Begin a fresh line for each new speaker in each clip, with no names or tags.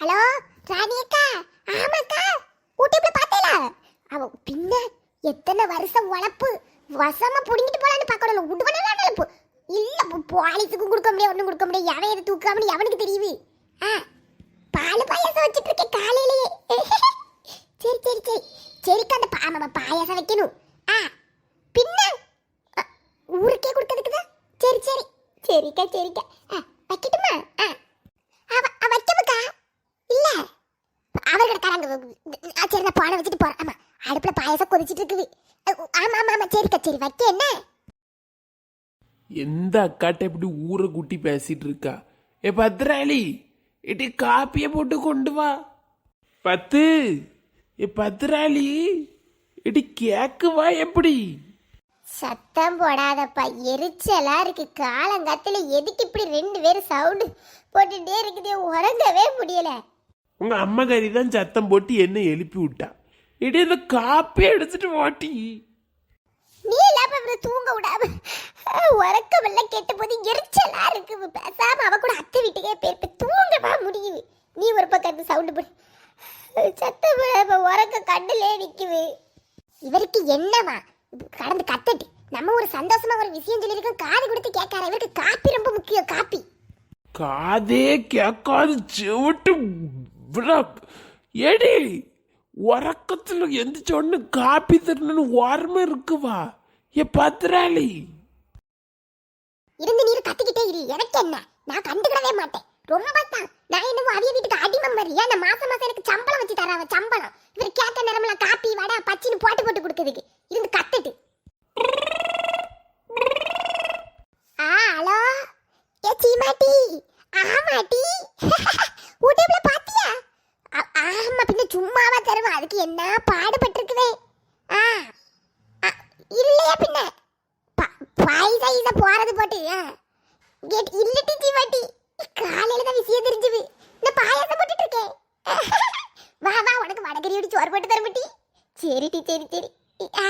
Hello ராணியக்கா ஆமாக்கா. யூடியூப்ல பார்த்தேல. அவ பின்ன எத்தனை வருஷம் உழப்பு வசமா புடிங்கிட்டு போலான்னு பார்க்கணும் விடுவனா நினைப்பு இல்ல போலீஸுக்கும் கொடுக்க முடியாது ஒண்ணும் கொடுக்க முடியாது. எவன் எது தூக்காமனு எவனுக்கு தெரியுது? ஆ பால் பாயாசம் வச்சுட்டு இருக்கேன் காலையிலேயே. சரி சரி சரி. சரிக்கா அந்த பா நம்ம பாயாசம் வைக்கணும். ஆ பின்ன ஊருக்கே கொடுக்கறதுக்கு தான் சரி சரி. சரிக்கா சரிக்கா. ஆ வைக்கட்டுமா ஆ அவ அவ வைக்கமுக்கா இல்ல அவர் கிடக்காராங்க சரி நான் பானை வச்சுட்டு போறேன். ஆமா அடுப்புல பாயசம் கொதிச்சிட்டு இருக்குது. ஆமா ஆமா ஆமா. சரிக்கா சரி வைக்க என்ன?
எந்த அக்காட்ட இப்படி ஊரை கூட்டி பேசிட்டு இருக்கா? ஏ பத்ராளி இடி காப்பிய போட்டு கொண்டு வா. பத்து ஏ பத்ராளி இடி கேக்கு வா எப்படி?
சத்தம் போடாதப்பா எரிச்சலா இருக்கு. காலங்காத்துல எதுக்கு இப்படி ரெண்டு பேரும் சவுண்டு போட்டுட்டே இருக்குது? உறங்கவே முடியல.
உங்க அம்மா கறி தான் சத்தம் போட்டு என்ன எழுப்பி விட்டா. இடி இந்த காப்பியை எடுத்துட்டு வாட்டி
நீ இல்லாம இவரை தூங்க விடாம உறக்கம் எல்லாம் கெட்ட போது எரிச்சலா இருக்கு. பேசாம அவ கூட அத்தை வீட்டுக்கே போயிருப்ப தூங்கவா முடியுது. நீ ஒரு பக்கம் இருந்து சவுண்டு போடு. சத்தம் போடாம உறக்க கண்ணுலே நிக்குது. இவருக்கு என்னவா? கடந்து கத்தட்டு. நம்ம ஒரு சந்தோஷமா ஒரு விஷயம் சொல்லியிருக்கோம். காது கொடுத்து கேட்கார இவருக்கு காப்பி ரொம்ப முக்கியம் காப்பி.
காதே கேட்காது செவிட்டு விழா ஏடி உறக்கத்தில் எந்திரிச்ச உடனே காப்பி தரணும்னு ஓரமா இருக்குவா? ஏ பத்ராளி.
இருந்து நீர் கத்திக்கிட்டே இரு. எனக்கு என்ன? நான் கண்டுக்கிடவே மாட்டேன். ரொம்ப தான் நான் என்னவோ அவிய வீட்டுக்கு அடிமை மாதிரி. ஏன் மாசம் மாசம் எனக்கு சம்பளம் வச்சு தராவ? சம்பளம். இவர் கேட்ட நேரமெல்லாம் காப்பி வடை பச்சின்னு போட்டு போட்டு கொடுக்குறதுக்கு இருந்து கத்துட்டு ஆ ஹலோ ஏ சீமாட்டி ஆமாட்டி யூடியூப்ல பாத்தியா ஆ- ஆமா பின்ன சும்மாவா தருவா அதுக்கு என்ன பாடுபட்டிருக்குவே ஆ ஆ, இல்லையா பின்ன ப- பாய்சா இத போறது போட்டு ஆ. கேட் இல்லட்டி ஜீவாட்டி காலையில தான் விஷயம் தெரிஞ்சது நான் பாயாசம் போட்டுட்டு இருக்கேன் வா வா உனக்கு வடகரியோடு சோறு போட்டு தரமாட்டி சரிடி சரி சரி. ஆ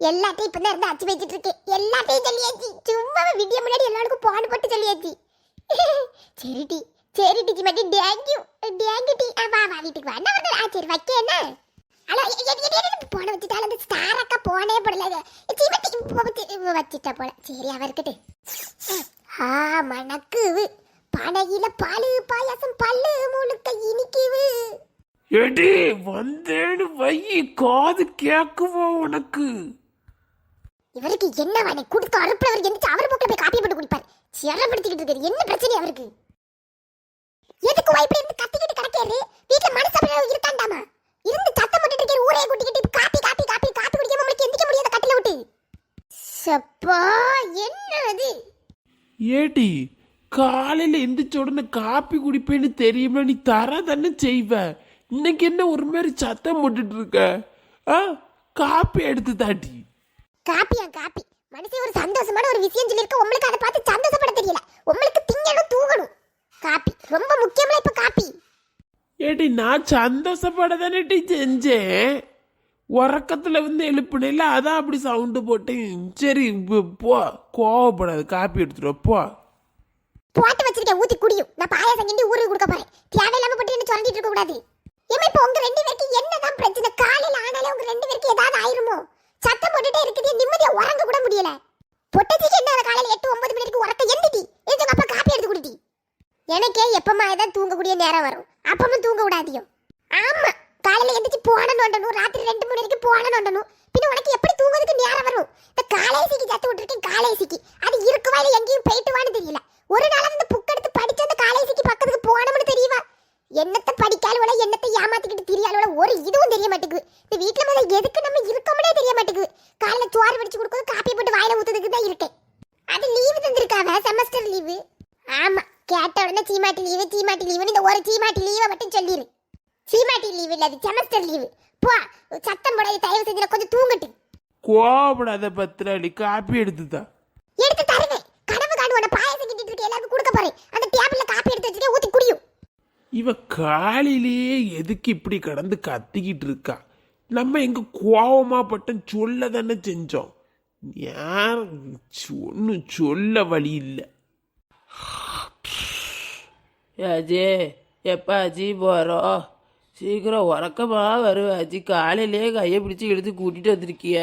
எல்லாத்தையும் இப்போ தான் இருந்து அச்சு வச்சுட்டு இருக்கேன் எல்லாத்தையும் சொல்லியாச்சு. சும்மா விடிய முன்னாடி எல்லாருக்கும் பாடு போட்டு சொல்லியாச்சு. சரிடி சரிடி ஜீவாட்டி டேங்க்யூ டேங்க்யூ டி ஆ வா வா வீட்டுக்கு வா. என்ன வந்து ஆ சரி வைக்க என்ன? ஹலோ போன வச்சுட்டாலும் அந்த ஸ்டார் அக்கா போனே போடல. வச்சுட்டா போல. சரி அவ இருக்கட்டு. ஆ மணக்குவு. பனையில பாலு பாயாசம் பல்லு முழுக்க இனிக்குவு.
ஏடி வந்தேன்னு வை காது கேக்குவா உனக்கு.
இவருக்கு என்ன வேணை கொடுத்த அறுப்புல அவர் எந்திரிச்சு அவர் போக்கில் போய் காப்பி போட்டு குடிப்பார்? சிரமப்படுத்திக்கிட்டு இருக்காரு. என்ன பிரச்சனை அவருக்கு? எதுக்கு வா இப்படி இருந்து கத்திக்கிட்டு கிடக்காரு? வீட்டுல மனசு இருக்காண்டாமா? இருந்து சத்தம் போட்டுட்டு இருக்காரு ஊரே கூட்டிக்கிட்டு காப்பி காப்பி காப்பி காப்பி குடிக்காம உங்களுக்கு எந்திரிக்க முடியாத கட்டில விட்டு. சப்பா என்ன அது?
ஏடி காலையில எந்திரிச்ச உடனே காப்பி குடிப்பேன்னு தெரியுமா நீ தர தானே செய்வ. இன்னைக்கு என்ன ஒரு மாதிரி சத்தம் போட்டுட்டு இருக்க ஆ? காப்பி எடுத்து தாட்டி
காப்பியா காப்பி. மனசே ஒரு சந்தோஷமான ஒரு விஷயம் சொல்லியிருக்க. உங்களுக்கு அதை பார்த்து சந்தோஷப்பட தெரியல. உங்களுக்கு திங்கணும் தூங்கணும். காப்பி. ரொம்ப முக்கியமா இப்ப காப்பி.
ஏடி நான் சந்தோஷப்பட தானே செஞ்சேன். உறக்கத்துல வந்து எழுப்புனேல அதான் அப்படி சவுண்டு போட்டேன். சரி போ கோவப்படாது காப்பி எடுத்துட்டு போ.
போட்டு வச்சிருக்கேன் ஊத்தி குடியும். நான் பாயாசம் கிண்டி ஊருக்கு கொடுக்க போறேன். தேவையில்லாம போட்டு என்ன சொல்லிட்டு இருக்க கூடாது. ஏமா இப்போ உங்க ரெண்டு பேருக்கு என்னதான் பிரச்சனை? காலையில ஆனாலே உங்க ரெண்டு பேருக்கு ஏதாவது ஆயிருமோ? சத்தம் போட்டுட்டே இருக்குது நிம்மதியா உறங்க கூட முடியல. பொட்டச்சிக்கு என்ன காலையில எட்டு ஒன்பது மணிக்கு உறக்க எந்திட்டி எதுக்கு அப்பா காப்பி எடுத்து குடிட்டி எனக்கே எப்பமா ஏதாவது தூங்கக்கூடிய நேரம் வரும். அப்பமும் தூங்க விடாதியோ ஆமா காலையில எந்திரிச்சு போன நோண்டணும் ராத்திரி ரெண்டு மணி வரைக்கும் போன நோண்டணும் பின்ன உனக்கு எப்படி தூங்குறதுக்கு நேரம் வரும்? இந்த காலேசிக்கு சத்து விட்டுருக்கேன் காலேசிக்கு அது இருக்குவா இல்லை எங்கேயும் போயிட்டு வான்னு தெரியல. ஒரு நாள் அந்த புக் எடுத்து படிச்சு அந்த காலேஜுக்கு பக்கத்துக்கு போனோம்னு தெரியவா என்னத்தை படிக்காலுவல என்னத்தை ஏமாத்திக்கிட்டு தெரியாலுவல ஒரு இதுவும் தெரிய மாட்டேங்குது இந்த வீட்டுல முதல்ல எதுக்கு நம்ம இருக்கோம்னே தெரிய மாட்டேங்குது காலையில சோறு வடிச்சு கொடுக்குறது காப்பி போட்டு வாயில ஊத்துறதுக்கு தான் இருக்கேன். அது லீவு தந்திருக்காவ செமஸ்டர் லீவு ஆமா கேட்ட உடனே சீமாட்டி லீவு சீமாட்டி லீவுன்னு இந்த ஒரு சீமாட்டி லீவை மட்டும் சொல்லிரு. சீமாட்டி லீவு இல்ல அது செமஸ்டர் லீவு போ சத்தம் போடாது தயவு செஞ்சு கொஞ்சம் தூங்கட்டு.
கோவப்படாத பத்திராளி காப்பி எடுத்துதா?
எடுத்து தருவேன். கனவு காணுவோட பாயசம் கிட்டிட்டு இருக்க எல்லாருக்கும் கொடுக்க போறேன். அந்த டேபிள்ல காப்பி எடுத்து வச்சுட்டு ஊத்தி
இவ காலையிலேயே எதுக்கு இப்படி கடந்து கத்திக்கிட்டு இருக்கா? நம்ம எங்க கோவமா பட்டம் சொல்ல தானே செஞ்சோம். யார் ஒன்றும் சொல்ல வழி இல்லை.
அஜே
எப்பாச்சி போகிறோம் சீக்கிரம் உறக்கமா வருவாச்சி காலையிலே கையை பிடிச்சி இழுத்து கூட்டிட்டு வந்திருக்கிய.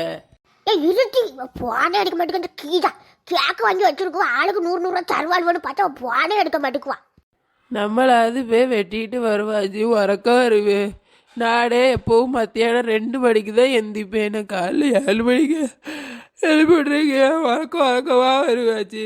ஏய் இருட்டி. போனே எடுக்க மாட்டேங்குது கீதா கேக்கு வாங்கி வச்சிருக்கோம் ஆளுக்கு நூறு நூறுரூவா தருவாள்னு பார்த்தா போனே எடுக்க மாட்டேக்குவா.
நம்மளாவது போய் வெட்டிட்டு வருவாச்சி உறக்கம் வருவே நானே எப்போவும் மத்தியானம் ரெண்டு மணிக்கு தான் எந்திப்பேன். நான் காலைல ஏழு மணிக்கு எழுப்பிடுறீங்க உறக்க உறக்கமா வருவாச்சி.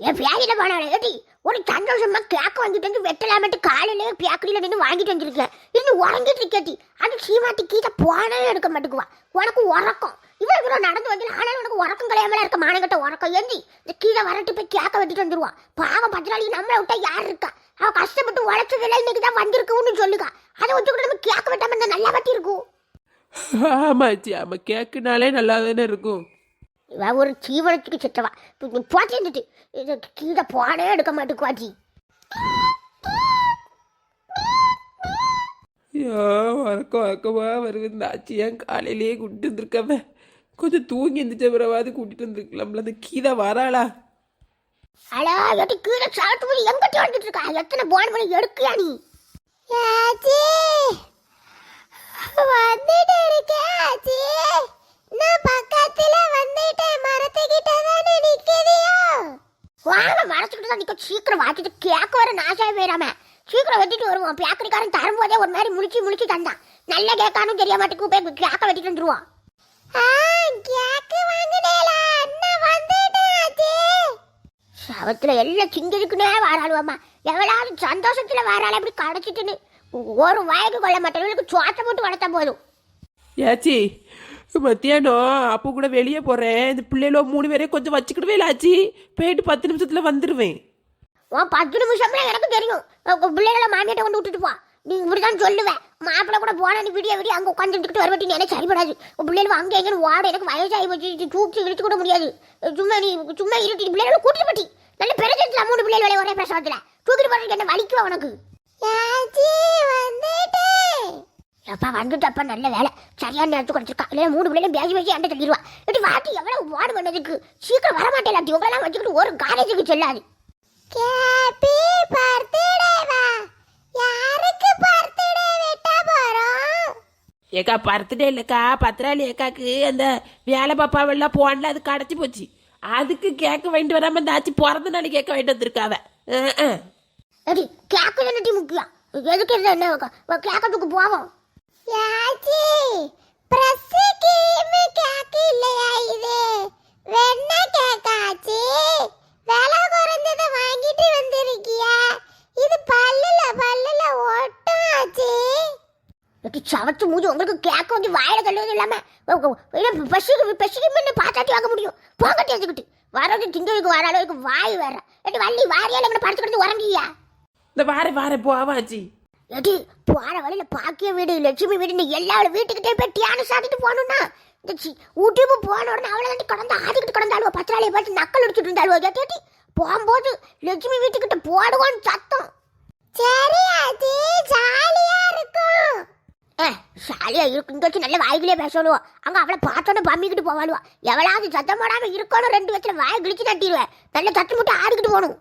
என் பேரில போனாலே ஒரு சந்தோஷமா கேக்கு வாங்கிட்டு வந்து வெட்டலாமட்டு காலையிலே பேக்கரியில நின்று வாங்கிட்டு வந்துருக்கேன் இன்னும் உறங்கிட்டு இருக்கேட்டி அது சீமாட்டி கீழே போனே எடுக்க மாட்டேக்குவா. உனக்கு உறக்கம். இவ்வளோ தூரம் நடந்து வந்து ஆனாலும் உனக்கு உறக்கம் கிடையாமல இருக்க மானங்கிட்ட உறக்கம்? ஏந்தி இந்த கீழே வரட்டு போய் கேக்க வெட்டிட்டு வந்துருவான் பாவம் பத்து நாளைக்கு நம்மளை விட்டா யார் இருக்கா? அவ கஷ்டப்பட்டு உழைச்சதெல்லாம் இன்னைக்கு தான் வந்திருக்குன்னு சொல்லுக்கா அதை வச்சுக்கிட்டு நம்ம கேக்க வெட்டாம இருந்தா நல்லா வெட்டி இருக்கும்
ஆமாச்சி ஆமாம் கேக்குனாலே நல்லா தானே இருக்கும்.
இவ ஒரு ஜீவனத்துக்கு செத்தவா. இது கீழே போனே எடுக்க மாட்டேக்குவாச்சி
ஐயோ வருது. இந்த ஆச்சி ஏன் காலையிலேயே கூட்டிட்டு வந்திருக்காம கொஞ்சம் தூங்கி எந்திரிச்ச பிறவாது கூட்டிட்டு வந்திருக்கலாம்ல. அந்த கீதா வராளா?
அடா எட்டு கீழே சாப்பிட்டு போய் எங்கிட்ட வந்துட்டு இருக்கா? எத்தனை போன் பண்ணி எடுக்கியா நீ? ஆச்சி. வந்துட்டு இருக்கேன் ஆச்சி. நான் பக்கத்துல வந்துட்டேன் மரத்துக்கிட்ட தானே நிக்கிறியோ? வாங்க மரத்துக்கிட்ட தான் நிக்க. சீக்கிரம் வாட்டிட்டு கேக்க வர நாசாவே போயிடாம. சீக்கிரம் வெட்டிட்டு வருவோம். பேக்கரிக்காரன் தரும்போதே ஒரு மாதிரி முழிச்சு முழிச்சு தந்தான். நல்ல கேக்கானும் தெரிய மாட்டேங்குது. போய் கேக்க வெட்டிட்டு வந்துருவான் அண்ணா வந்துட்டேன் ஆச்சி சவத்துல எல்லாம் சிங்கிருக்குனே வாராளுவாம்மா. எவ்வளவு சந்தோஷத்துல வாராள அப்படி கடைச்சிட்டுன்னு ஒரு வயது கொள்ள மாட்டேன் சோத்தை போட்டு வளர்த்தா போதும்.
ஏச்சி மத்தியானம் அப்போ கூட வெளியே போகிறேன் இந்த பிள்ளைகளோ மூணு பேரையும் கொஞ்சம் வச்சுக்கிடுவே ஆச்சி? போயிட்டு பத்து நிமிஷத்தில் வந்துடுவேன்
உன் பத்து நிமிஷம்ல எனக்கு தெரியும். பிள்ளைகளை மாமியாட்ட கொண்டு விட்டுட்டு போ. நீ இப்படிதான் சொல்லுவேன் மாப்பிள்ளை கூட போனா நீ விடிய விடிய அங்க உட்காந்துட்டு வரவட்டி எனக்கு சரிப்படாது. உன் பிள்ளைகள் அங்க எங்கன்னு ஓட எனக்கு வயசாகி இது தூக்கி இழுத்து கூட முடியாது. சும்மா நீ சும்மா இருட்டி. பிள்ளைகளை கூட்டிட்டு போட்டி. நல்ல பெருசா மூணு பிள்ளைகள் ஒரே பிரசவத்துல. தூக்கிட்டு போறதுக்கு என்ன வலிக்குவா உனக்கு? எப்பா வந்துட்டப்பா நல்ல வேலை. சரியான நேரத்துக்கு குறைச்சிருக்கா இல்லையா மூணு பிள்ளைங்க பேசி பேசி அண்டை தள்ளிடுவா இப்படி வாட்டி எவ்வளவு வாடு பண்ணதுக்கு? சீக்கிரம் வர மாட்டேன் உங்களெல்லாம் வச்சுக்கிட்டு ஒரு காலேஜுக்கு செல்லாது. கேப்பி பர்த்டேவா? யாருக்கு பர்த்டே வெட்ட போறோம்?
ஏக்கா பர்த்டே இல்லைக்கா. பத்திராளி ஏக்காக்கு அந்த வேலை பாப்பாவெல்லாம் போன்ல அது கடைச்சி போச்சு. அதுக்கு கேக்கு வாங்கிட்டு வராம இந்த ஆச்சு பிறந்த நாள் கேக்க வாங்கிட்டு வந்திருக்காவ. அஹ், அஹ்.
அடி கேக்கு தானே முக்கியம். எதுக்கு என்ன கேக்கத்துக்கு போவோம். யாச்சி பிரஸ் கீம் கேக்கு இல்லையா இது? வெண்ண கேக்காச்சி விலை குறைஞ்சத வாங்கிட்டு வந்திருக்கியா? இது பல்லுல பல்லுல ஒட்டும் ஆச்சி. எட்டி சவச்சு மூஞ்சி உங்களுக்கு கேட்க வந்து வாயில தள்ளுவது இல்லாம பசிக்கு பசிக்கு முன்ன பாத்தாட்டி வாங்க முடியும். போங்க தெரிஞ்சுக்கிட்டு வரது திங்களுக்கு வர அளவுக்கு வாய் வேற. எட்டி வள்ளி வாரியால இவனை படுத்துக்கிட்டு உறங்கியா?
இந்த வார வார போவாச்சி
எடி போற வழியில பாக்கிய வீடு லட்சுமி வீடு எல்லா வீட்டுக்கிட்டே போய் தியானம் சாத்திட்டு போகணும்னா இந்த சி ஊட்டிப்பு போன உடனே அவளை வந்து கடந்து ஆடிக்கிட்டு கடந்தாளுவோ பத்திராளியை பார்த்து நக்கல் அடிச்சுட்டு இருந்தாளுவோ கேட்டி போகும்போது லட்சுமி வீட்டுக்கிட்ட போடுவோன்னு சத்தம். சரி அது ஜாலியா இருக்கும். ஏ ஜாலியா இருக்கு இங்க வச்சு நல்ல வாய்களே பேசணுவோ அங்க அவளை பார்த்தோன்னே பம்மிக்கிட்டு போவாளுவா. எவ்வளவு சத்தம் போடாம இருக்கணும் ரெண்டு வயசுல வாய் கிழிச்சு நட்டிடுவேன் நல்ல தட்டு முட்டை ஆடிக்கிட்டு போகணும்.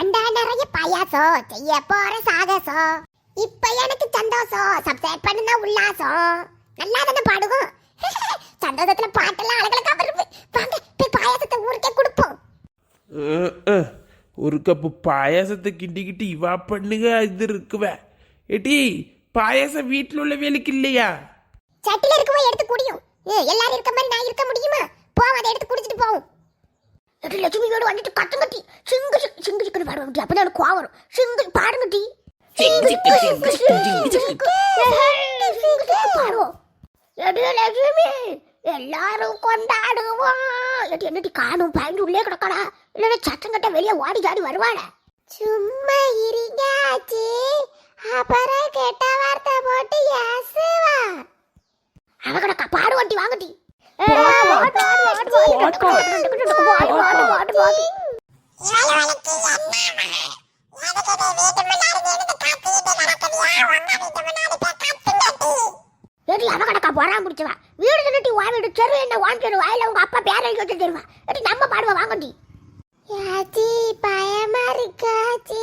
அந்த நிறைய பாயாசம் செய்ய போற சாகசம். இப்ப எனக்கு சந்தோஷம். சப்ஸ்கிரைப் பண்ணுனா உல்லாசம். நல்லா தானே பாடுவோம். சந்தோஷத்துல பாட்டெல்லாம் அழகழகா வருது. வாங்க போய் பாயாசத்தை ஊருக்கே கொடுப்போம்.
ஒரு கப்பு பாயாசத்தை கிண்டிக்கிட்டு இவா பண்ணுங்க இது இருக்குவ. ஏட்டி பாயாசம் வீட்டில் உள்ள வேலைக்கு இல்லையா
சட்டில இருக்கவோ எடுத்து குடியும். ஏ எல்லாரும் இருக்க மாதிரி நான் இருக்க முடியுமா? போவோம் அதை எடுத்து குடிச்சிட்டு போவோம். எட்டு லட்சுமி வீடு வந்துட்டு கத்துங்கட்டி சிங்கு சிங்கு சிங்கு சிக்கன் பாடுவோம் அப்பதான் எனக்கு கோவம் வரும். சிங்கு. பாடுவோம். எடு லட்சுமி எல்லாரும் கொண்டாடுவோம். என்னடி காணும் பயந்து உள்ளே கிடக்கடா. இல்லைன்னா சத்தம் கட்ட வெளியே ஓடி ஜாடி வருவாட சும்மா இருங்காச்சு அப்புறம் கெட்ட வார்த்தை போட்டு ஏசுவா. அவ கிடக்கா பாடு வண்டி வாங்கட்டி. வீடு தின்னுட்டி வா வீடு செரு என்ன வாங்கிடு வாயில உங்க அப்பா பேர எழுதி வச்சு தருவா எடி நம்ம பாடுவா வாங்கட்டி. யாச்சி பயமா இருக்காச்சி.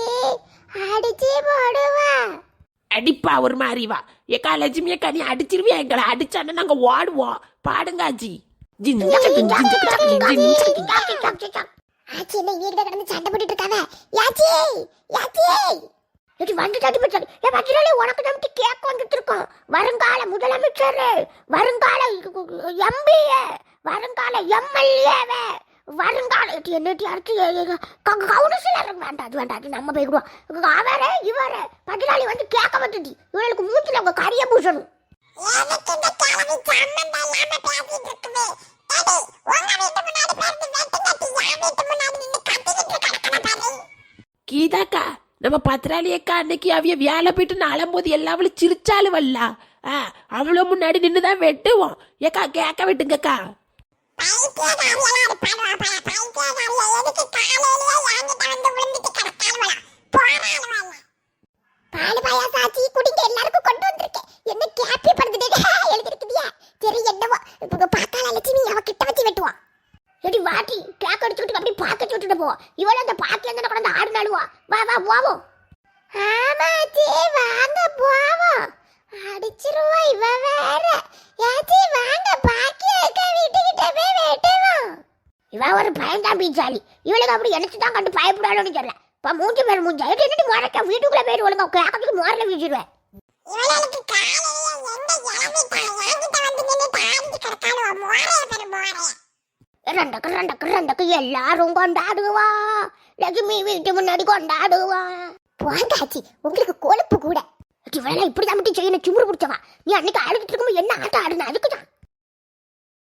அடிச்சு போடுவா.
அடிப்பா ஒரு மாதிரி வா. ஏக்கா லட்சுமி அக்கா நீ அடிச்சிருவியா எங்களை? அடிச்சானே நாங்க ஓடுவோம். பாடுங்காச்சி
ஆச்சி என்ன வீடு கிடந்து சண்டை போட்டுட்டு இருக்காவ யாச்சி யாச்சி. இது வந்து தட்டி போச்சாரு ஏ பத்திராளி உனக்கு தான் கேக் வந்துட்டு இருக்கோம் வருங்கால முதலமைச்சர். வருங்கால எம்பிஏ வருங்கால எம்எல்ஏவே வருங்கால இது என்னட்டி அடுத்து கவுன்சிலர் வேண்டாம். அது வேண்டாம். அது நம்ம போய்க்கிடுவோம் அவரே இவரே. பத்திராளி வந்து கேட்க வந்துட்டு. இவங்களுக்கு மூச்சில் உங்க கரிய பூசணும்.
கீதாக்கா நம்ம பத்திராளி அக்கா அன்னைக்கு அவிய வேலை போயிட்டு நாளும்போது எல்லாவளும் சிரிச்சாலும் வரல ஆ அவ்வளோ முன்னாடி நின்று தான் வெட்டுவோம். ஏக்கா கேட்க விட்டுங்கக்கா.
பைத்தியக்காரியெல்லாம் இருப்பாளுவா பாரு, பைத்தியக்காரியை எதுக்கு காலையிலேயே என்கிட்ட வந்து விழுந்துட்டு கிடக்காளுவலா? போறாளுவல்ல. பால் பாயாசம் ஆச்சி குடிங்க எல்லாருக்கும் கொண்டு வந்திருக்கேன். என்ன கேப்பி படுத்துட்டு எழுதிருக்குதியா சரி என்னவோ. இப்போ பார்த்தால லட்சுமி அவ கிட்ட வச்சு வெட்டுவான் எடி வாட்டி கேக் அடிச்சுட்டு அப்படியே பாக்கெட் விட்டுட்டு போ. இவள அந்த பாக்கி அந்த கொண்டு ஆடு வா வா போவோம். ஆமாச்சி வாங்க போவோம். அடிச்சிருவா இவ வேற. யாச்சி வாங்க பாக்கி இருக்க வீட்டுக்கிட்ட போய் வெட்டுவோம் இவ ஒரு பயந்தான் பீச்சாலி இவளுக்கு அப்படி எனக்கு தான் கண்டு பயப்படாளுன்னு தெரியல. இப்ப மூஞ்சி பேர் மூஞ்சா. எப்படி என்னடி முறைக்க? வீட்டுக்குள்ள பேர் ஒழுங்கா கேட்கறதுக்கு முறையில வீசிடுவேன் இவளுக்கு ரெண்டக்கு ரெண்டக்கு ரெண்டக்கு எல்லாரும் கொண்டாடுவா. லட்சுமி வீட்டு முன்னாடி கொண்டாடுவா. போங்காச்சி உங்களுக்கு கொழுப்பு கூட. இவளெல்லாம் இப்படி தான் மட்டும் செய்யணும் சுமுறு பிடிச்சவா? நீ அன்னைக்கு ஆடிட்டு இருக்கும்போது என்ன ஆட்டம் ஆடுன? அதுக்கு தான்